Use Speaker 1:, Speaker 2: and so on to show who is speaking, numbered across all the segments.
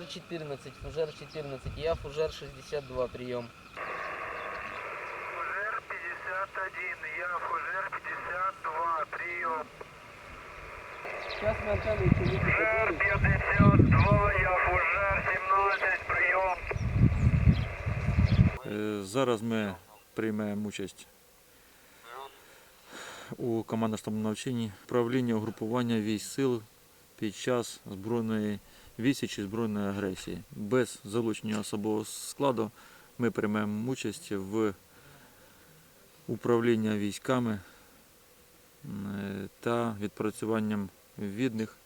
Speaker 1: фужер 14, фужер 14, я фужер 62, прием.
Speaker 2: Фужер 51, я фужер 52, прием.
Speaker 1: Сейчас мы антенну
Speaker 2: Фужер 52, я фужер 17, прием.
Speaker 3: Е, Зараз ми приймемо участь у командно-штабному навчанні управління угрупування військ сил під час збройної відсічі збройної агресії. Без залучення особового складу ми приймемо участь в управлінні військами е, та відпрацюванням відних,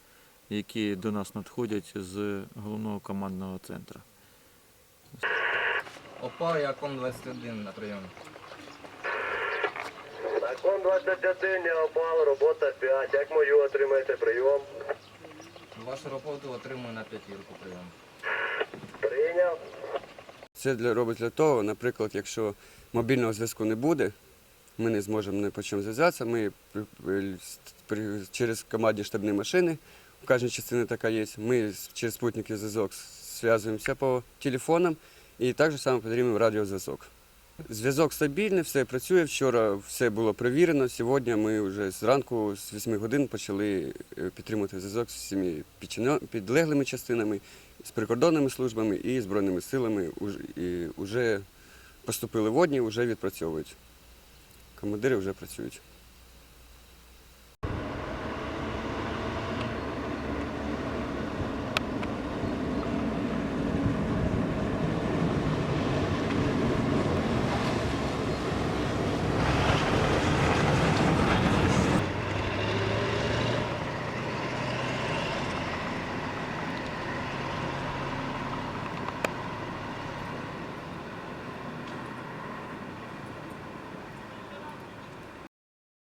Speaker 3: які до нас надходять з головного командного центру.
Speaker 1: ОПА и АКОМ 21 на прием.
Speaker 4: Закон 21 я опал, робота 5. Як мою отримаєте прийом?
Speaker 1: Вашу роботу отримую на п'ятірку прийом.
Speaker 4: Прийняв.
Speaker 5: Це для, робить для того, наприклад, якщо мобільного зв'язку не буде, ми не зможемо ні по чому зв'язатися. Ми при- при- при- через командні штабні машини, у кожній частині така є, ми з- через спутниковий зв'язок зв'язуємося по телефонам і так само потрібен радіозв'язок. Зв'язок стабільний, все працює. Вчора все було перевірено. Сьогодні ми вже зранку з 8 годин почали е, підтримувати зв'язок з всіми підлеглими частинами, з прикордонними службами і збройними силами. І вже поступили водні, вже відпрацьовують. Командири вже працюють.